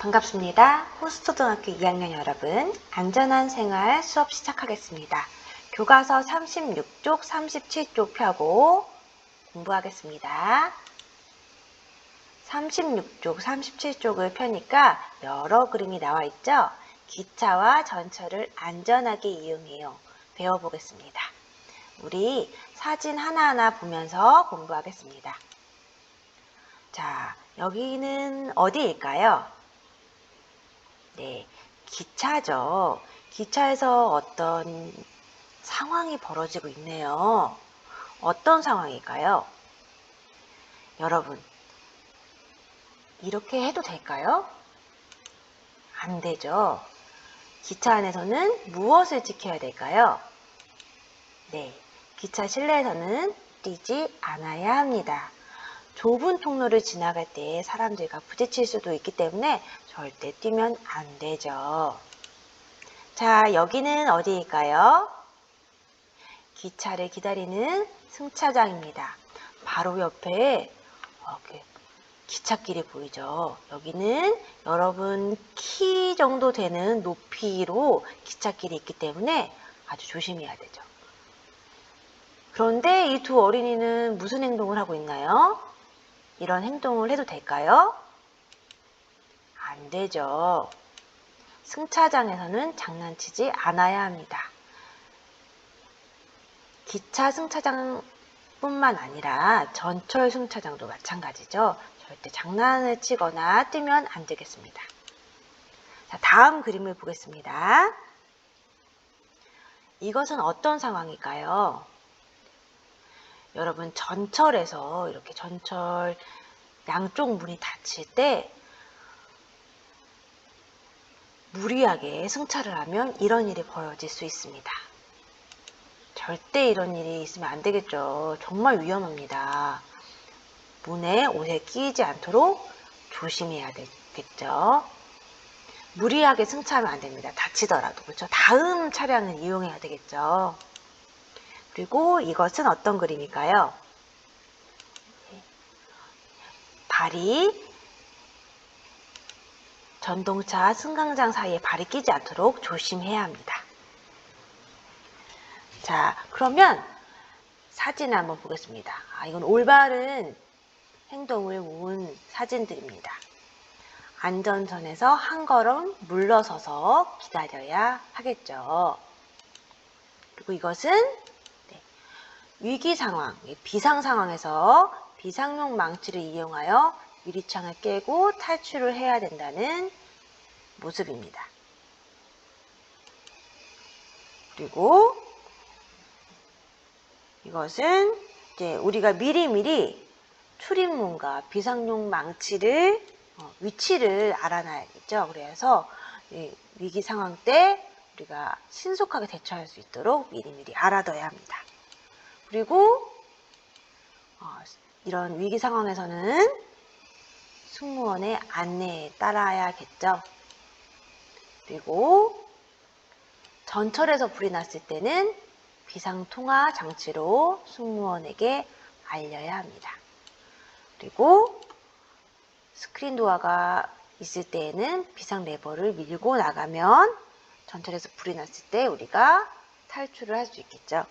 반갑습니다. 호스초등학교 2학년 여러분, 안전한 생활 수업 시작하겠습니다. 교과서 36쪽, 37쪽 펴고 공부하겠습니다. 36쪽, 37쪽을 펴니까 여러 그림이 나와 있죠? 기차와 전철을 안전하게 이용해요. 배워보겠습니다. 우리 사진 하나하나 보면서 공부하겠습니다. 자, 여기는 어디일까요? 네, 기차죠. 기차에서 어떤 상황이 벌어지고 있네요. 어떤 상황일까요? 여러분, 이렇게 해도 될까요? 안 되죠. 기차 안에서는 무엇을 지켜야 될까요? 네, 기차 실내에서는 뛰지 않아야 합니다. 좁은 통로를 지나갈 때 사람들과 부딪힐 수도 있기 때문에 절대 뛰면 안 되죠. 자, 여기는 어디일까요? 기차를 기다리는 승차장입니다. 바로 옆에 이렇게 기찻길이 보이죠. 여기는 여러분 키 정도 되는 높이로 기찻길이 있기 때문에 아주 조심해야 되죠. 그런데 이 두 어린이는 무슨 행동을 하고 있나요? 이런 행동을 해도 될까요? 안 되죠. 승차장에서는 장난치지 않아야 합니다. 기차 승차장뿐만 아니라 전철 승차장도 마찬가지죠. 절대 장난을 치거나 뛰면 안 되겠습니다. 자, 다음 그림을 보겠습니다. 이것은 어떤 상황일까요? 여러분 전철에서 이렇게 전철 양쪽 문이 닫힐 때 무리하게 승차를 하면 이런 일이 벌어질 수 있습니다. 절대 이런 일이 있으면 안 되겠죠. 정말 위험합니다. 문에 옷에 끼이지 않도록 조심해야 되겠죠. 무리하게 승차하면 안 됩니다. 다치더라도 그렇죠. 다음 차량을 이용해야 되겠죠. 그리고 이것은 어떤 그림일까요? 발이 전동차 승강장 사이에 발이 끼지 않도록 조심해야 합니다. 자, 그러면 사진을 한번 보겠습니다. 아, 이건 올바른 행동을 모은 사진들입니다. 안전선에서 한 걸음 물러서서 기다려야 하겠죠. 그리고 이것은 네, 위기 상황, 비상 상황에서 비상용 망치를 이용하여 유리창을 깨고 탈출을 해야 된다는 모습입니다. 그리고 이것은 이제 우리가 미리미리 출입문과 비상용 망치를 어, 위치를 알아놔야겠죠. 그래서 이 위기 상황 때 우리가 신속하게 대처할 수 있도록 미리미리 알아둬야 합니다. 그리고 어, 이런 위기 상황에서는 승무원의 안내에 따라야겠죠. 그리고 전철에서 불이 났을 때는 비상통화 장치로 승무원에게 알려야 합니다. 그리고 스크린 도어가 있을 때에는 비상 레버를 밀고 나가면 전철에서 불이 났을 때 우리가 탈출을 할 수 있겠죠.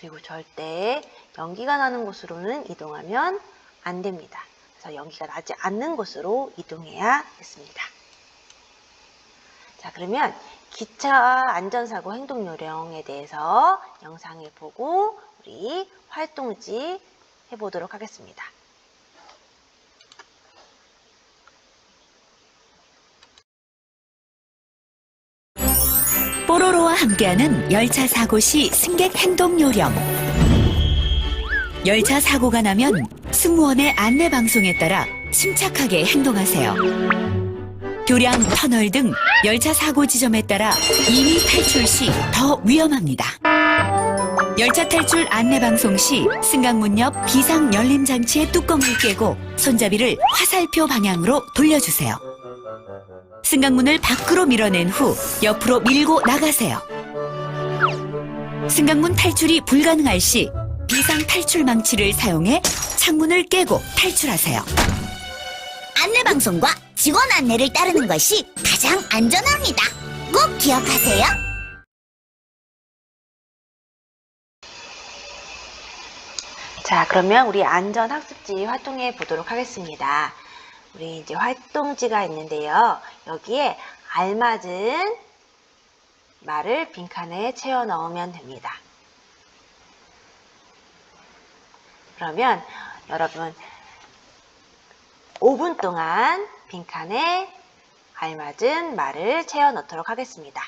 그리고 절대 연기가 나는 곳으로는 이동하면 안 됩니다. 그래서 연기가 나지 않는 곳으로 이동해야겠습니다. 자, 그러면 기차 안전사고 행동 요령에 대해서 영상을 보고 우리 활동지 해보도록 하겠습니다. 뽀로로와 함께하는 열차 사고 시 승객 행동 요령. 열차 사고가 나면 승무원의 안내 방송에 따라 침착하게 행동하세요. 교량, 터널 등 열차 사고 지점에 따라 이미 탈출 시 더 위험합니다. 열차 탈출 안내 방송 시 승강문 옆 비상 열림 장치의 뚜껑을 깨고 손잡이를 화살표 방향으로 돌려주세요. 승강문을 밖으로 밀어낸 후 옆으로 밀고 나가세요. 승강문 탈출이 불가능할 시 비상 탈출 망치를 사용해 창문을 깨고 탈출하세요. 안내 방송과 직원 안내를 따르는 것이 가장 안전합니다. 꼭 기억하세요. 자, 그러면 우리 안전학습지 활동해 보도록 하겠습니다. 우리 이제 활동지가 있는데요. 여기에 알맞은 말을 빈칸에 채워 넣으면 됩니다. 그러면 여러분 5분 동안 빈칸에 알맞은 말을 채워 넣도록 하겠습니다.